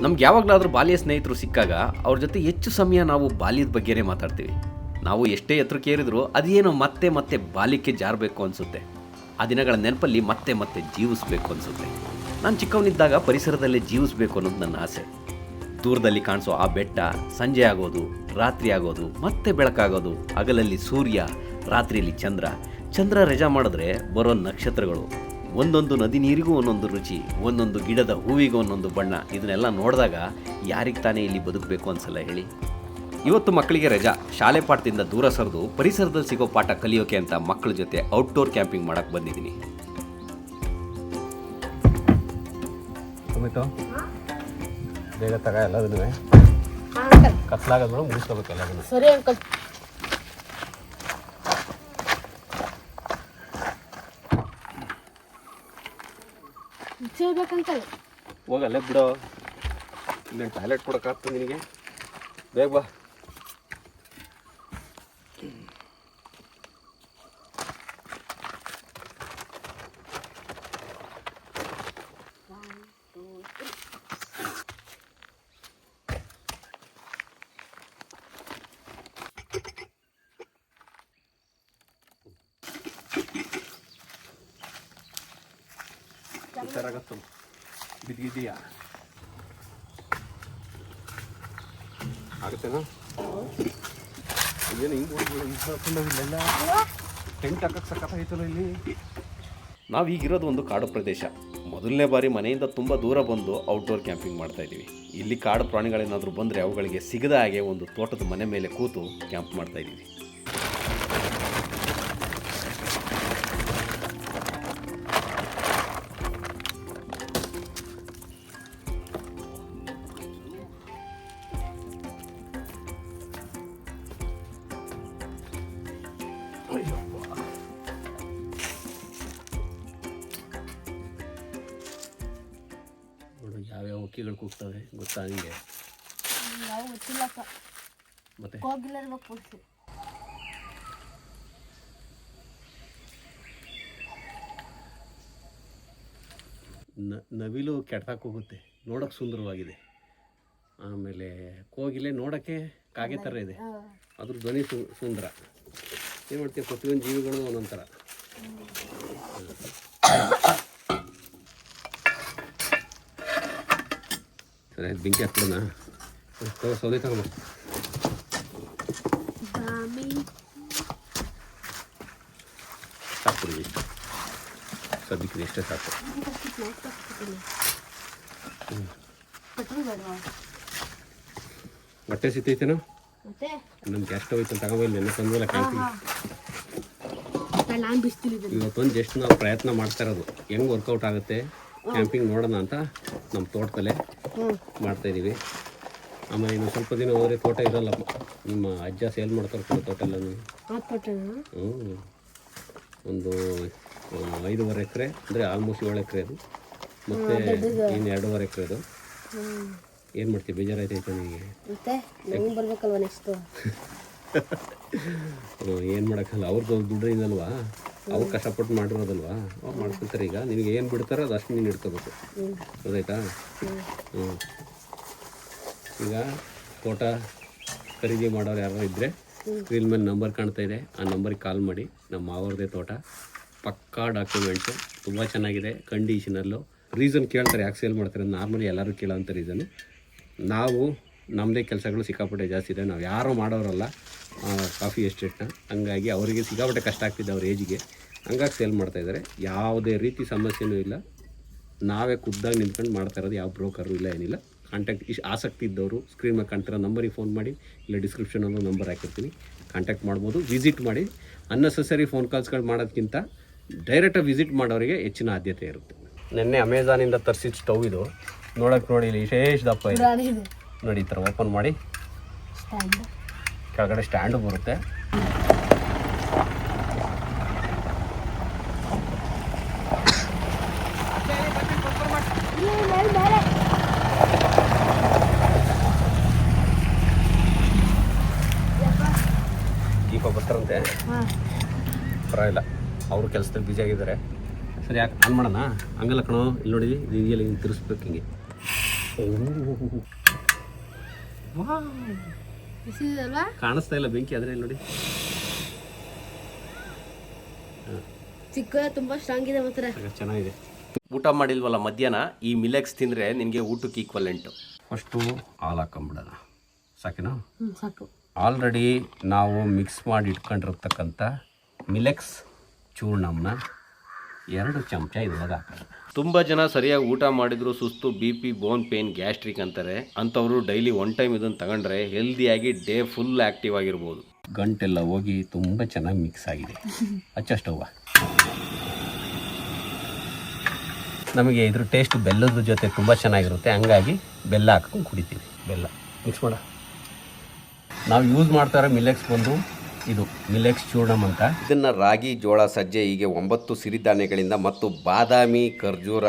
ನಮ್ಗೆ ಯಾವಾಗಲಾದರೂ ಬಾಲ್ಯ ಸ್ನೇಹಿತರು ಸಿಕ್ಕಾಗ ಅವ್ರ ಜೊತೆ ಹೆಚ್ಚು ಸಮಯ ನಾವು ಬಾಲ್ಯದ ಬಗ್ಗೆನೇ ಮಾತಾಡ್ತೀವಿ. ನಾವು ಎಷ್ಟೇ ಎತ್ತರಕ್ಕೆ ಏರಿದ್ರು ಅದೇನೋ ಮತ್ತೆ ಮತ್ತೆ ಬಾಲ್ಯಕ್ಕೆ ಜಾರಬೇಕು ಅನಿಸುತ್ತೆ. ಆ ದಿನಗಳ ನೆನಪಲ್ಲಿ ಮತ್ತೆ ಮತ್ತೆ ಜೀವಿಸ್ಬೇಕು ಅನಿಸುತ್ತೆ. ನಾನು ಚಿಕ್ಕವನಿದ್ದಾಗ ಪರಿಸರದಲ್ಲೇ ಜೀವಿಸ್ಬೇಕು ಅನ್ನೋದು ನನ್ನ ಆಸೆ. ದೂರದಲ್ಲಿ ಕಾಣಿಸೋ ಆ ಬೆಟ್ಟ, ಸಂಜೆ ಆಗೋದು, ರಾತ್ರಿ ಆಗೋದು, ಮತ್ತೆ ಬೆಳಕಾಗೋದು, ಹಗಲಲ್ಲಿ ಸೂರ್ಯ, ರಾತ್ರಿಯಲ್ಲಿ ಚಂದ್ರ. ಚಂದ್ರ ರಜಾ ಮಾಡಿದ್ರೆ ಬರೋ ನಕ್ಷತ್ರಗಳು. ಒಂದೊಂದು ನದಿ ನೀರಿಗೂ ಒಂದೊಂದು ರುಚಿ ಒಂದೊಂದು ಗಿಡದ ಹೂವಿಗೂ ಒಂದೊಂದು ಬಣ್ಣ ಇದನ್ನೆಲ್ಲ ನೋಡಿದಾಗ ಯಾರಿಗೆ ತಾನೇ ಇಲ್ಲಿ ಬದುಕಬೇಕು ಅನ್ಸಲ್ಲ ಹೇಳಿ? ಇವತ್ತು ಮಕ್ಕಳಿಗೆ ರಜಾ ಶಾಲೆ ಪಾಠದಿಂದ ದೂರ ಸರಿದು ಪರಿಸರದಲ್ಲಿ ಸಿಗೋ ಪಾಠ ಕಲಿಯೋಕೆ ಅಂತ ಮಕ್ಕಳ ಜೊತೆ ಔಟ್ಡೋರ್ ಕ್ಯಾಂಪಿಂಗ್ ಮಾಡಕ್ಕೆ ಬಂದಿದ್ದೀನಿ. ಟೊಮೆಟೊ ಬೇಗ ತಗ ಎಲ್ಲದನ್ನು ಕತ್ಲಾಗದ ಮೇಡಮ್ ಮುಗಿಸ್ಕೋಬೇಕು ಎಲ್ಲದನ್ನು ಸರಿ ಅಂಕಲ್. ಹೋಗಲ್ಲ ಬಿಡೋ. ಇನ್ನೇನು ಟಾಯ್ಲೆಟ್ ಕೊಡೋಕ್ಕಾಗ್ತದೆ ನಿನಗೆ? ಬೇಗ ಬಾ. ಹುಷಾರಾಗತ್ತು ಬಿದ್ದಿದೀಯಾ ಆಗುತ್ತೇನೋ? ಏನು ಹಿಂಗೆ ಟೆಂಟ್ ಹಾಕಕ್ಕೆ ಸಖತ್ತಾಯ್ತಲ್ಲ ಇಲ್ಲಿ. ನಾವು ಈಗಿರೋದು ಒಂದು ಕಾಡು ಪ್ರದೇಶ. ಮೊದಲನೇ ಬಾರಿ ಮನೆಯಿಂದ ತುಂಬ ದೂರ ಬಂದು ಔಟ್ಡೋರ್ ಕ್ಯಾಂಪಿಂಗ್ ಮಾಡ್ತಾ ಇದ್ದೀವಿ. ಇಲ್ಲಿ ಕಾಡು ಪ್ರಾಣಿಗಳೇನಾದರೂ ಬಂದರೆ ಅವುಗಳಿಗೆ ಸಿಗದ ಹಾಗೆ ಒಂದು ತೋಟದ ಮನೆ ಮೇಲೆ ಕೂತು ಕ್ಯಾಂಪ್ ಮಾಡ್ತಾ ಇದ್ದೀವಿ. ಹಕ್ಕಿಗಳು ಕೂಗ್ತವೆ ಗೊತ್ತಾ ನಿಮಗೆ ಗೊತ್ತಿಲ್ಲಪ್ಪ ಮತ್ತೆ? ನವಿಲು ಕೆಟ್ಟಾಕ್ ಹೋಗುತ್ತೆ. ನೋಡೋಕೆ ಸುಂದರವಾಗಿದೆ. ಆಮೇಲೆ ಕೋಗಿಲೆ ನೋಡೋಕ್ಕೆ ಕಾಗೆ ಥರ ಇದೆ. ಅದ್ರ ಧ್ವನಿ ಸುಂದರ. ಏನು ಮಾಡ್ತೀವಿ ಪ್ರತಿಯೊಂದು ಜೀವಿಗಳು ಒಂದೊಂದು ಸರಿ ಬೆಂಕಿ ಹಾಕ್ಬಿಡೋಣ. ಸೌದೆ ಬಾಮಿ ಸಾಕು ಇಷ್ಟು ಸದ್ಯಕ್ಕೆ ಇಷ್ಟೇ ಸಾಕು. ಹೊಟ್ಟೆ ಸಿತ್ತೈತೇನೋ ಮತ್ತೆ? ನಮ್ಮ ಗ್ಯಾಸ್ ಸ್ಟವ್ ಐತೆ ತಗೊಂಬಲ್ಲ ನೆನ್ನೆ ತಂದಲ್ಲ ಇದನ್ನು ಇವತ್ತೊಂದು ಜಸ್ಟ್ ನಾವು ಪ್ರಯತ್ನ ಮಾಡ್ತಾ ಇರೋದು. ಹೆಂಗೆ ವರ್ಕೌಟ್ ಆಗುತ್ತೆ? ಕ್ಯಾಂಪಿಂಗ್ ನೋಡೋಣ ಅಂತ ನಮ್ಮ ತೋಟದಲ್ಲೇ. ಮಾಡ್ತಾಯಿದ್ದೀವಿ ಆಮೇಲೆ ಇನ್ನು ಸ್ವಲ್ಪ ದಿನ ಹೋದರೆ ತೋಟ ಇರಲ್ಲ. ನಿಮ್ಮ ಅಜ್ಜ ಸೇಲ್ ಮಾಡ್ತಾರೆ ಕೂಡ ತೋಟ ಎಲ್ಲನೂ ಹ್ಞೂ ಒಂದು ಐದೂವರೆ ಎಕರೆ ಅಂದರೆ ಆಲ್ಮೋಸ್ಟ್ ಏಳು ಎಕರೆ ಅದು. ಮತ್ತು ಇನ್ನು ಎರಡೂವರೆ ಎಕರೆ ಅದು. ಏನು ಮಾಡ್ತೀವಿ ಬೇಜಾರಾಯ್ತೈತೆ ನಿಮಗೆ? ಮತ್ತೆ? ನಂಗೆ ಬರ್ಬೇಕಲ್ವ ನೆಕ್ಸ್ಟು ಏನು ಮಾಡೋಕ್ಕಲ್ಲ. ಅವ್ರದ್ದು ದುಡ್ಡಿಂದಲ್ವಾ ಅವ್ರು ಕಷ್ಟಪಟ್ಟು ಮಾಡಿರೋದಲ್ವಾ? ಅವ್ರು ಮಾಡ್ಕೊತಾರೆ ಈಗ. ನಿನಗೆ ಏನು ಬಿಡ್ತಾರೋ ಅದು ಅಷ್ಟು ನೀನು ಇಟ್ಕೋಬೇಕು ಅದಾಯ್ತಾ ಹ್ಞೂ ಈಗ ತೋಟ ಖರೀದಿ ಮಾಡೋರು ಯಾರು ಇದ್ದರೆ ಸ್ಕ್ರೀನ್ ಮೇಲೆ ನಂಬರ್ ಕಾಣ್ತಾ ಇದೆ. ಆ ನಂಬರ್ಗೆ ಕಾಲ್ ಮಾಡಿ. ನಮ್ಮ ಮಾವರದೇ ತೋಟ. ಪಕ್ಕಾ ಡಾಕ್ಯುಮೆಂಟ್ಸು ತುಂಬ ಚೆನ್ನಾಗಿದೆ. ಕಂಡೀಷನಲ್ಲು ರೀಸನ್ ಕೇಳ್ತಾರೆ. ಯಾಕೆ ಸೇಲ್ ಮಾಡ್ತಾರೆ? ನಾರ್ಮಲಿ ಎಲ್ಲರೂ ಕೇಳೋಂಥ ರೀಸನ್ನು ನಾವು ನಮ್ಮದೇ ಕೆಲಸಗಳು ಸಿಕ್ಕಾಪಟ್ಟೆ ಜಾಸ್ತಿ ಇದೆ. ನಾವು ಯಾರೂ ಮಾಡೋರಲ್ಲ ಕಾಫಿ ಎಸ್ಟೇಟ್ನ ಹಂಗಾಗಿ ಅವರಿಗೆ ಸಿಕ್ಕಾಪಟ್ಟೆ ಕಷ್ಟ ಆಗ್ತಿದೆ ಅವ್ರ ಏಜಿಗೆ ಹಂಗಾಗಿ ಸೇಲ್ ಮಾಡ್ತಾಯಿದ್ದಾರೆ ಯಾವುದೇ ರೀತಿ ಸಮಸ್ಯೆನೂ ಇಲ್ಲ. ನಾವೇ ಖುದ್ದಾಗಿ ನಿಂತ್ಕೊಂಡು ಮಾಡ್ತಾ ಇರೋದು ಯಾವ ಬ್ರೋಕರು ಇಲ್ಲ, ಏನಿಲ್ಲ. ಕಾಂಟ್ಯಾಕ್ಟ್ ಇಷ್ಟು ಆಸಕ್ತಿ ಇದ್ದವರು ಸ್ಕ್ರೀನ್ ಮೇಲೆ ಕಾಣ್ತಿರೋ ನಂಬರಿಗೆ ಫೋನ್ ಮಾಡಿ, ಇಲ್ಲ ಡಿಸ್ಕ್ರಿಪ್ಷನ್ ಅನ್ನೋ ನಂಬರ್ ಹಾಕಿರ್ತೀನಿ. ಕಾಂಟ್ಯಾಕ್ಟ್ ಮಾಡ್ಬೋದು. ವಿಸಿಟ್ ಮಾಡಿ. ಅನ್ನೆಸೆಸರಿ ಫೋನ್ ಕಾಲ್ಸ್ಗಳು ಮಾಡೋದಕ್ಕಿಂತ ಡೈರೆಕ್ಟಾಗಿ ವಿಸಿಟ್ ಮಾಡೋರಿಗೆ ಹೆಚ್ಚಿನ ಆದ್ಯತೆ ಇರುತ್ತೆ. ನಿನ್ನೆ ಅಮೆಝಾನಿಂದ ತರಿಸಿದ ಸ್ಟವ್ ಇದು. ನೋಡೋಕೆ ನೋಡಿ, ಇಲ್ಲಿ ವಿಶೇಷ ದಪ್ಪ ಇದೆ. ನೋಡಿ ಈ ಥರ ಓಪನ್ ಮಾಡಿ. ಕೆಳಗಡೆ ಸ್ಟ್ಯಾಂಡು ಬರುತ್ತೆ. ದೀಪ ಬರ್ತಾರಂತೆ ಪರವಾಗಿಲ್ಲ. ಅವರು ಕೆಲಸದಲ್ಲಿ ಬ್ಯುಸಿ ಆಗಿದ್ದಾರೆ. ಸರಿ ಯಾಕೆ ಆನ್ ಮಾಡೋಣ? ಹಂಗಲ್ಲ ಕಣೋ. ಇಲ್ಲಿ ನೋಡಿ ಇದು ಹಿಂಗೆ ತಿರ್ಸ್ಬೇಕು ಹಿಂಗೆ. ಕಾಣಿಸ್ತಾ ಇಲ್ಲ ಬೆಂಕಿ ಅದ್ರಲ್ಲಿ ನೋಡಿ. ಚಿಕ್ಕ ತುಂಬಾ ಸ್ಟ್ರಾಂಗ್ ಇದೆ ಮಾತ್ರ. ಚೆನ್ನಾಗಿದೆ. ಊಟ ಮಾಡಿಲ್ವಲ್ಲ ಮಧ್ಯಾಹ್ನ? ಈ ಮಿಲೆಕ್ಸ್ ತಿಂದರೆ ನಿಮಗೆ ಊಟಕ್ಕೆ ಈಕ್ವಲೆಂಟು ಫಸ್ಟು ಹಾಲು ಹಾಕೊಂಬಿಡೋಣ ಸಾಕಿನಾ? ಸಾಕು. ಆಲ್ರೆಡಿ ನಾವು ಮಿಕ್ಸ್ ಮಾಡಿ ಇಟ್ಕೊಂಡಿರ್ತಕ್ಕಂಥ ಮಿಲೆಕ್ಸ್ ಚೂರ್ಣಮ್ನ ಎರಡು ಚಮಚ ಇದ್ರೊಳಗೆ ಹಾಕೋಣ ತುಂಬ ಜನ ಸರಿಯಾಗಿ ಊಟ ಮಾಡಿದ್ರು ಸುಸ್ತು B P bone pain gastric ಅಂತಾರೆ. ಅಂಥವ್ರು ಡೈಲಿ ಒನ್ ಟೈಮ್ ಇದನ್ನು ತಗೊಂಡ್ರೆ ಹೆಲ್ದಿಯಾಗಿ ಡೇ ಫುಲ್ ಆ್ಯಕ್ಟಿವ್ ಆಗಿರ್ಬೋದು. ಗಂಟೆಲ್ಲ ಹೋಗಿ ತುಂಬ ಚೆನ್ನಾಗಿ ಮಿಕ್ಸ್ ಆಗಿದೆ. ಹಚ್ಚಷ್ಟವ್ವ ನಮಗೆ ಇದ್ರ ಟೇಸ್ಟ್ ಬೆಲ್ಲದ ಜೊತೆ ತುಂಬ ಚೆನ್ನಾಗಿರುತ್ತೆ. ಹಂಗಾಗಿ ಬೆಲ್ಲ ಹಾಕೊಂಡು ಕುಡಿತೀವಿ. ಬೆಲ್ಲ. ಮಿಕ್ಸ್ ಮಾಡ. ನಾವು ಯೂಸ್ ಮಾಡ್ತಾರೆ ಮಿಲೆಕ್ಸ್ ಬಂದು ಇದು ಮಿಲೆಕ್ಸ್ ಚೂರ್ಣಮ್ ಅಂತ. ಇದನ್ನು ರಾಗಿ ಜೋಳ ಸಜ್ಜೆ ಹೀಗೆ ಒಂಬತ್ತು ಸಿರಿಧಾನ್ಯಗಳಿಂದ ಮತ್ತು ಬಾದಾಮಿ ಖರ್ಜೂರ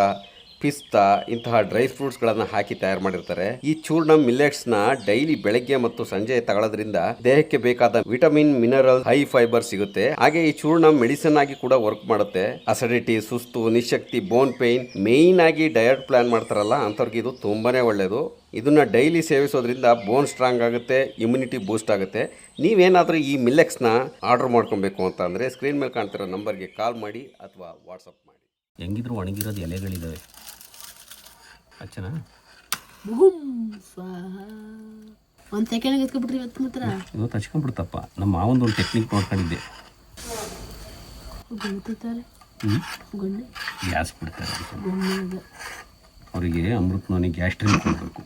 ಪಿಸ್ತಾ ಇಂತಹ ಡ್ರೈ ಫ್ರೂಟ್ಸ್ಗಳನ್ನು ಹಾಕಿ ತಯಾರು ಮಾಡಿರ್ತಾರೆ. ಈ ಚೂರ್ಣ ನ ಡೈಲಿ ಬೆಳಗ್ಗೆ ಮತ್ತು ಸಂಜೆ ತಗೊಳ್ಳೋದ್ರಿಂದ ದೇಹಕ್ಕೆ ಬೇಕಾದ ವಿಟಮಿನ್, ಮಿನರಲ್, ಹೈ ಫೈಬರ್ ಸಿಗುತ್ತೆ. ಹಾಗೆ ಈ ಚೂರ್ಣ ಮೆಡಿಸಿನ್ ಆಗಿ ಕೂಡ ವರ್ಕ್ ಮಾಡುತ್ತೆ. ಅಸಿಡಿಟಿ, ಸುಸ್ತು, ನಿಶಕ್ತಿ, ಬೋನ್ ಪೇನ್ ಮೇನ್ ಆಗಿ ಡಯಟ್ ಪ್ಲಾನ್ ಮಾಡ್ತಾರಲ್ಲ, ಅಂಥವ್ರಿಗೆ ಇದು ತುಂಬಾನೇ ಒಳ್ಳೆಯದು ಇದನ್ನ ಡೈಲಿ ಸೇವಿಸೋದ್ರಿಂದ ಬೋನ್ ಸ್ಟ್ರಾಂಗ್ ಆಗುತ್ತೆ, ಇಮ್ಯುನಿಟಿ ಬೂಸ್ಟ್ ಆಗುತ್ತೆ. ನೀವೇನಾದರೂ ಈ ಮಿಲ್ಲೆಕ್ಸ್ನ ಆರ್ಡರ್ ಮಾಡ್ಕೊಬೇಕು ಅಂತ ಅಂದರೆ ಸ್ಕ್ರೀನ್ ಮೇಲೆ ಕಾಣ್ತಿರೋ ನಂಬರ್ಗೆ ಕಾಲ್ ಮಾಡಿ ಅಥವಾ ವಾಟ್ಸಪ್ ಮಾಡಿ. ಹೆಂಗಿದ್ರು ಒಣಗಿರೋದು ಎಲೆಗಳಿದ್ದಾವೆ ಹಚ್ಚನ ಬೂಮ್ ಸ್ವಾಹ. ಒಂದ್ ಸೆಕೆಂಡ್ ಎತ್ಕೊಬಿಟ್ರಿ ಇವತ್ತು ಮಾತ್ರ. ಇವತ್ತು ಹಚ್ಕೊಂಡ್ಬಿಡ್ತಪ್ಪ ನಮ್ಮ ಮಾವೊಂದು ಒಂದು ಟೆಕ್ನಿಕ್ ನೋಡ್ಕೊಂಡಿದ್ದೆ. ಗೊತ್ತಿತ್ತಾರೆ ಹ್ಞೂ ಗುಂಡೆ. ಗ್ಯಾಸ್ ಬಿಡ್ತಾರೆ ಅವರಿಗೆ ಅವರಿಗೆ ಅಮೃತನವನಿಗೆ ಗ್ಯಾಸ್ಟ್ರಿಕ್ ಕೊಡಬೇಕು.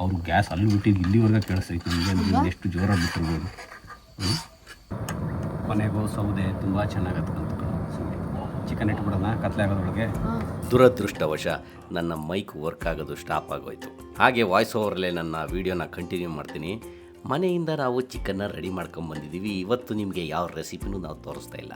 ಅವ್ರು ಗ್ಯಾಸ್ ಅಲ್ಲಿ ಬಿಟ್ಟಿದ್ದು ಇಲ್ಲಿವರೆಗೆ ಕೇಳಿಸ್ತೈತೆ ನಿಮಗೆ. ಎಷ್ಟು ಜೋರಾಗಿ ಬಿಟ್ಟಿರ್ಬೋದು. ಕೊನೆಗೋ ಸೌದೆ ತುಂಬ ಚೆನ್ನಾಗಿ ಹತ್ಕೊಂತ ಚಿಕನ್ ಇಟ್ಬಿಡೋಣ ಕತ್ಲೆ ಆಗೋದ್ರೊಳಗೆ. ದುರದೃಷ್ಟವಶ ನನ್ನ ಮೈಕ್ ವರ್ಕ್ ಆಗೋದು ಸ್ಟಾಪ್ ಆಗೋಯ್ತು. ಹಾಗೆ ವಾಯ್ಸ್ ಓವರಲ್ಲೇ ನನ್ನ ವೀಡಿಯೋನ ಕಂಟಿನ್ಯೂ ಮಾಡ್ತೀನಿ. ಮನೆಯಿಂದ ನಾವು ಚಿಕನ್ನ ರೆಡಿ ಮಾಡ್ಕೊಂಬಂದಿದ್ದೀವಿ. ಇವತ್ತು ನಿಮಗೆ ಯಾವ ರೆಸಿಪಿನೂ ನಾವು ತೋರಿಸ್ತಾ ಇಲ್ಲ.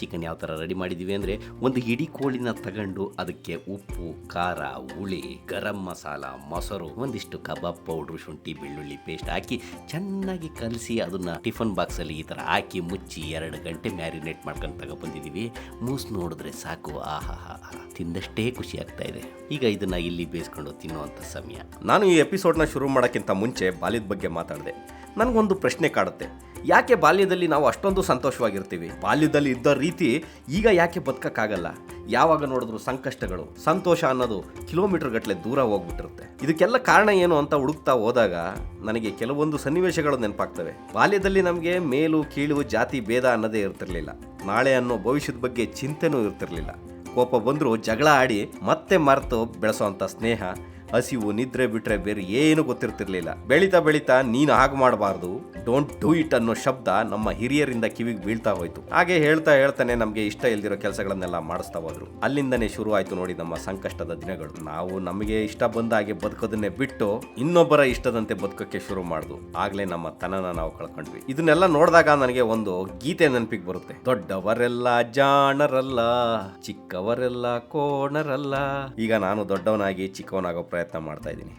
ಚಿಕನ್ ಯಾವ ಥರ ರೆಡಿ ಮಾಡಿದ್ದೀವಿ ಅಂದರೆ ಒಂದು ಇಡೀ ಕೋಳಿನ ತಗೊಂಡು ಅದಕ್ಕೆ ಉಪ್ಪು, ಖಾರ, ಹುಳಿ, ಗರಂ ಮಸಾಲ, ಮೊಸರು, ಒಂದಿಷ್ಟು ಕಬಾಬ್ ಪೌಡ್ರು, ಶುಂಠಿ, ಬೆಳ್ಳುಳ್ಳಿ ಪೇಸ್ಟ್ ಹಾಕಿ ಚೆನ್ನಾಗಿ ಕಲಸಿ ಅದನ್ನು ಟಿಫನ್ ಬಾಕ್ಸಲ್ಲಿ ಈ ಥರ ಹಾಕಿ ಮುಚ್ಚಿ ಎರಡು ಗಂಟೆ ಮ್ಯಾರಿನೇಟ್ ಮಾಡ್ಕೊಂಡು ತಗೊಬಂದಿದ್ದೀವಿ ಮೂಸ್ ನೋಡಿದ್ರೆ ಸಾಕು, ಆಹಾಹಾ, ತಿಂದಷ್ಟೇ ಖುಷಿ ಆಗ್ತಾ ಇದೆ. ಈಗ ಇದನ್ನು ಇಲ್ಲಿ ಬೇಯಿಸ್ಕೊಂಡು ತಿನ್ನುವಂಥ ಸಮಯ. ನಾನು ಈ ಎಪಿಸೋಡ್ನ ಶುರು ಮಾಡೋಕ್ಕಿಂತ ಮುಂಚೆ ಬಾಲ್ಯದ ಬಗ್ಗೆ ಮಾತಾಡಿದೆ. ನನಗೊಂದು ಪ್ರಶ್ನೆ ಕಾಡುತ್ತೆ. ಯಾಕೆ ಬಾಲ್ಯದಲ್ಲಿ ನಾವು ಅಷ್ಟೊಂದು ಸಂತೋಷವಾಗಿರ್ತೀವಿ? ಬಾಲ್ಯದಲ್ಲಿ ಇದ್ದ ರೀತಿ ಈಗ ಯಾಕೆ ಬದುಕಕ್ಕಾಗಲ್ಲ? ಯಾವಾಗ ನೋಡಿದ್ರು ಸಂಕಷ್ಟಗಳು, ಸಂತೋಷ ಅನ್ನೋದು ಕಿಲೋಮೀಟರ್ ಗಟ್ಟಲೆ ದೂರ ಹೋಗ್ಬಿಟ್ಟಿರುತ್ತೆ. ಇದಕ್ಕೆಲ್ಲ ಕಾರಣ ಏನು ಅಂತ ಹುಡುಕ್ತಾ ಹೋದಾಗ ನನಗೆ ಕೆಲವೊಂದು ಸನ್ನಿವೇಶಗಳು ನೆನಪಾಗ್ತವೆ. ಬಾಲ್ಯದಲ್ಲಿ ನಮಗೆ ಮೇಲು, ಕೀಳು, ಜಾತಿ, ಭೇದ ಅನ್ನೋದೇ ಇರ್ತಿರ್ಲಿಲ್ಲ. ನಾಳೆ ಅನ್ನೋ ಭವಿಷ್ಯದ ಬಗ್ಗೆ ಚಿಂತೆನೂ ಇರ್ತಿರ್ಲಿಲ್ಲ. ಕೋಪ ಬಂದರೂ ಜಗಳ ಆಡಿ ಮತ್ತೆ ಮರೆತು ಬೆಳೆಸೋವಂಥ ಸ್ನೇಹ ಹಸಿವು, ನಿದ್ರೆ ಬಿಟ್ರೆ ಬೇರೆ ಏನು ಗೊತ್ತಿರ್ತಿರ್ಲಿಲ್ಲ. ಬೆಳೀತಾ ಬೆಳೀತಾ ನೀನು ಹಾಗೆ ಮಾಡಬಾರ್ದು. ಡೋಂಟ್ ಡೂ ಇಟ್ ಅನ್ನೋ ಶಬ್ದ ನಮ್ಮ ಹಿರಿಯರಿಂದ ಕಿವಿಗೆ ಬೀಳ್ತಾ ಹೋಯ್ತು. ಹಾಗೆ ಹೇಳ್ತಾ ಹೇಳ್ತಾನೆ ನಮಗೆ ಇಷ್ಟ ಇಲ್ದಿರೋ ಕೆಲಸಗಳನ್ನೆಲ್ಲ ಮಾಡಿಸ್ತಾ ಹೋದ್ರು. ಅಲ್ಲಿಂದನೇ ಶುರು ಆಯ್ತು ನೋಡಿ ನಮ್ಮ ಸಂಕಷ್ಟದ ದಿನಗಳು. ನಾವು ನಮಗೆ ಇಷ್ಟ ಬಂದ ಹಾಗೆ ಬದುಕೋದನ್ನೇ ಬಿಟ್ಟು ಇನ್ನೊಬ್ಬರ ಇಷ್ಟದಂತೆ ಬದುಕಕ್ಕೆ ಶುರು ಮಾಡುದು. ಆಗ್ಲೇ ನಮ್ಮ ತನನ ನಾವು ಕಳ್ಕೊಂಡ್ವಿ. ಇದನ್ನೆಲ್ಲ ನೋಡಿದಾಗ ನನಗೆ ಒಂದು ಗೀತೆ ನೆನಪಿಗೆ ಬರುತ್ತೆ. ದೊಡ್ಡವರೆಲ್ಲ ಜಾಣರಲ್ಲ, ಚಿಕ್ಕವರೆಲ್ಲ ಕೋಣರಲ್ಲ. ಈಗ ನಾನು ದೊಡ್ಡವನಾಗಿ ಚಿಕ್ಕವನಾಗೋ ಪ್ರಯತ್ನ ಮಾಡ್ತಾ ಇದ್ದೀನಿ.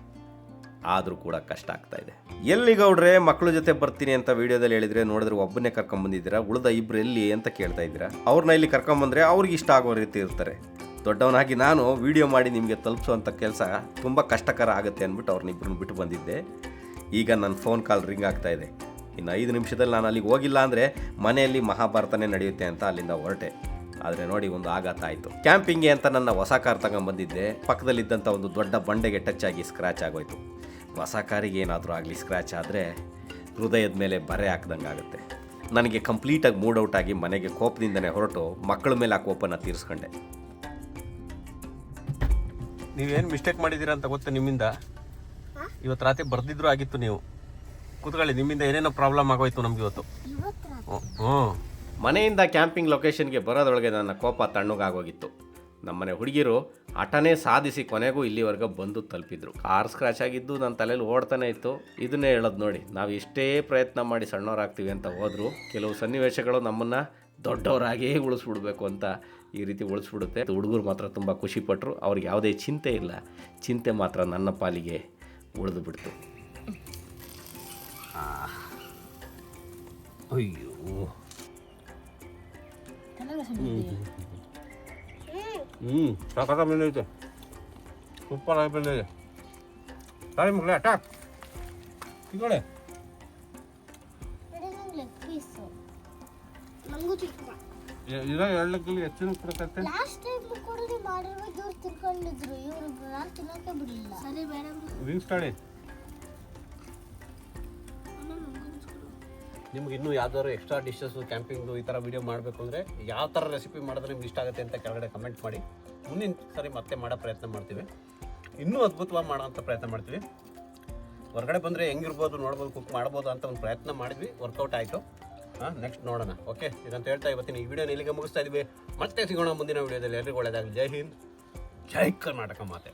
ಆದರೂ ಕೂಡ ಕಷ್ಟ ಆಗ್ತಾ ಇದೆ. ಎಲ್ಲಿ ಗೌಡ್ರೆ ಮಕ್ಕಳ ಜೊತೆ ಬರ್ತೀನಿ ಅಂತ ವಿಡಿಯೋದಲ್ಲಿ ಹೇಳಿದ್ರೆ ನೋಡಿದ್ರೆ ಒಬ್ಬನೇ ಕರ್ಕೊಂಬಂದಿದ್ದೀರಾ ಉಳಿದ ಇಬ್ಬರು ಎಲ್ಲಿ ಅಂತ ಕೇಳ್ತಾ ಇದ್ದೀರಾ? ಅವ್ರನ್ನ ಇಲ್ಲಿ ಕರ್ಕೊಂಬಂದ್ರೆ ಅವ್ರಿಗೆ ಇಷ್ಟ ಆಗೋ ರೀತಿ ಇರ್ತಾರೆ. ದೊಡ್ಡವನಾಗಿ ನಾನು ವಿಡಿಯೋ ಮಾಡಿ ನಿಮಗೆ ತಲುಪಿಸುವಂಥ ಕೆಲಸ ತುಂಬ ಕಷ್ಟಕರ ಆಗುತ್ತೆ ಅಂದ್ಬಿಟ್ಟು ಅವ್ರನ್ನಿಬ್ಬರನ್ನ ಬಿಟ್ಟು ಬಂದಿದ್ದೆ. ಈಗ ನನ್ನ ಫೋನ್ ಕಾಲ್ ರಿಂಗ್ ಆಗ್ತಾ ಇದೆ. ಇನ್ನು ಐದು ನಿಮಿಷದಲ್ಲಿ ನಾನು ಅಲ್ಲಿಗೆ ಹೋಗಿಲ್ಲ ಅಂದರೆ ಮನೆಯಲ್ಲಿ ಮಹಾಭಾರತನೇ ನಡೆಯುತ್ತೆ ಅಂತ ಅಲ್ಲಿಂದ ಹೊರಟೆ. ಆದರೆ ನೋಡಿ ಒಂದು ಆಘಾತ ಆಯಿತು. ಕ್ಯಾಂಪಿಂಗ್ಗೆ ಅಂತ ನನ್ನ ಹೊಸ ಕಾರ್ ತಗೊಂಬಂದಿದ್ದೆ. ಪಕ್ಕದಲ್ಲಿದ್ದಂಥ ಒಂದು ದೊಡ್ಡ ಬಂಡೆಗೆ ಟಚ್ ಆಗಿ ಸ್ಕ್ರಾಚ್ ಆಗೋಯ್ತು. ಹೊಸ ಕಾರಿಗೆ ಏನಾದರೂ ಆಗಲಿ ಸ್ಕ್ರಾಚ್ ಆದರೆ ಹೃದಯದ ಮೇಲೆ ಬರೆ ಹಾಕ್ದಂಗೆ ಆಗುತ್ತೆ ನನಗೆ ಕಂಪ್ಲೀಟಾಗಿ ಮೂಡ್ ಔಟ್ ಆಗಿ ಮನೆಗೆ ಕೋಪದಿಂದನೇ ಹೊರಟು ಮಕ್ಕಳ ಮೇಲೆ ಆ ಕೋಪನ ತೀರಿಸ್ಕೊಂಡೆ. ನೀವೇನು ಮಿಸ್ಟೇಕ್ ಮಾಡಿದ್ದೀರಾ ಅಂತ ಗೊತ್ತು ನಿಮ್ಮಿಂದ? ಇವತ್ತು ರಾತ್ರಿ ಬರ್ದಿದ್ರು ಆಗಿತ್ತು ನೀವು. ಕೂತ್ಕೊಳ್ಳಿ ನಿಮ್ಮಿಂದ ಏನೇನೋ ಪ್ರಾಬ್ಲಮ್ ಆಗೋಯ್ತು ನಮ್ಗೆ ಇವತ್ತು. ಹ್ಞೂ ಮನೆಯಿಂದ ಕ್ಯಾಂಪಿಂಗ್ ಲೊಕೇಶನ್ಗೆ ಬರೋದ್ರೊಳಗೆ ನನ್ನ ಕೋಪ ತಣ್ಣಗಾಗೋಗಿತ್ತು. ನಮ್ಮನೆ ಹುಡುಗಿರು ಹಠನೇ ಸಾಧಿಸಿ ಕೊನೆಗೂ ಇಲ್ಲಿವರೆಗೂ ಬಂದು ತಲುಪಿದ್ರು. ಕಾರ್ ಸ್ಕ್ರಾಚ್ ಆಗಿದ್ದು ನನ್ನ ತಲೆಯಲ್ಲಿ ಓಡ್ತಾನೆ ಇತ್ತು. ಇದನ್ನೇ ಹೇಳೋದು ನೋಡಿ, ನಾವು ಎಷ್ಟೇ ಪ್ರಯತ್ನ ಮಾಡಿ ಸಣ್ಣವರಾಗ್ತೀವಿ ಅಂತ ಹೋದ್ರು, ಕೆಲವು ಸನ್ನಿವೇಶಗಳು ನಮ್ಮನ್ನು ದೊಡ್ಡವರಾಗಿಯೇ ಉಳಿಸ್ಬಿಡ್ಬೇಕು ಅಂತ ಈ ರೀತಿ ಉಳಿಸ್ಬಿಡುತ್ತೆ. ಹುಡುಗರು ಮಾತ್ರ ತುಂಬ ಖುಷಿಪಟ್ಟರು ಅವ್ರಿಗೆ ಯಾವುದೇ ಚಿಂತೆ ಇಲ್ಲ. ಚಿಂತೆ ಮಾತ್ರ ನನ್ನ ಪಾಲಿಗೆ ಉಳಿದು ಬಿಡ್ತು. ಅಯ್ಯೋ. ಹ್ಞೂ ಸಾಕಾಗ ಬಂದೈತೆ ಸೂಪರ್ ಆಗಿ ಬಂದಿದೆ ಸಾರಿ ಮಗಳೇ ಅಟ್ಯಾಕ್ ತಿಳ್ಕೊಳ್ಳಿ ಲೆಗ್ ಪೀಸು ನಂಗೂ ಚಿಕ್ಕ ಇರೋ ಎರಡು ಲಕ್ಕಲ್ಲಿ ಹೆಚ್ಚಿನ ಕೊಡಕತ್ತೆ ಲಾಸ್ಟ್ ಟೈಮ್ ಕೂಡ ನೀವು ಮಾಡಿರುವಾಗ ಇವ್ರು ತಿನ್ಕೊಂಡಿದ್ರು ಇವ್ರು ನಾನು ತಿನ್ನೋಕೆ ಬಿಡಲಿಲ್ಲ ಸರಿ ಬೇಡ ವಿಂಗ್ ಸ್ಟಾಡಿ ನಿಮ್ಗೆ ಇನ್ನೂ ಯಾವ್ದಾದ್ರು ಎಕ್ಸ್ಟ್ರಾ ಡಿಶಸ್ ಕ್ಯಾಂಪಿಂಗ್ದು ಈ ಥರ ವೀಡಿಯೋ ಮಾಡಬೇಕು ಅಂದರೆ ಯಾವ ಥರ ರೆಸಿಪಿ ಮಾಡಿದ್ರೆ ನಿಮ್ಗೆ ಇಷ್ಟ ಆಗುತ್ತೆ ಅಂತ ಕೆಳಗಡೆ ಕಮೆಂಟ್ ಮಾಡಿ. ಮುಂದಿನ ಸರಿ ಮತ್ತೆ ಮಾಡೋ ಪ್ರಯತ್ನ ಮಾಡ್ತೀವಿ. ಇನ್ನೂ ಅದ್ಭುತವಾಗಿ ಮಾಡೋಂಥ ಪ್ರಯತ್ನ ಮಾಡ್ತೀವಿ. ಹೊರಗಡೆ ಬಂದರೆ ಹೆಂಗಿರ್ಬೋದು, ನೋಡ್ಬೋದು ಕುಕ್ ಮಾಡ್ಬೋದು ಅಂತ ಒಂದು ಪ್ರಯತ್ನ ಮಾಡಿದ್ವಿ. ವರ್ಕೌಟ್ ಆಯಿತು. ಹಾಂ ನೆಕ್ಸ್ಟ್ ನೋಡೋಣ. ಓಕೆ ಇದಂತ ಹೇಳ್ತಾ ಇವತ್ತಿನ ಈ ವಿಡಿಯೋನ ಇಲ್ಲಿಗೆ ಮುಗಿಸ್ತಾ ಇದ್ವಿ. ಮತ್ತೆ ಸಿಗೋಣ ಮುಂದಿನ ವಿಡಿಯೋದಲ್ಲಿ ಎಲ್ರಿಗೂ ಒಳ್ಳೆಯದಾಗಲಿ. ಜೈ ಹಿಂದ್. ಜೈ ಕರ್ನಾಟಕ ಮಾತೆ.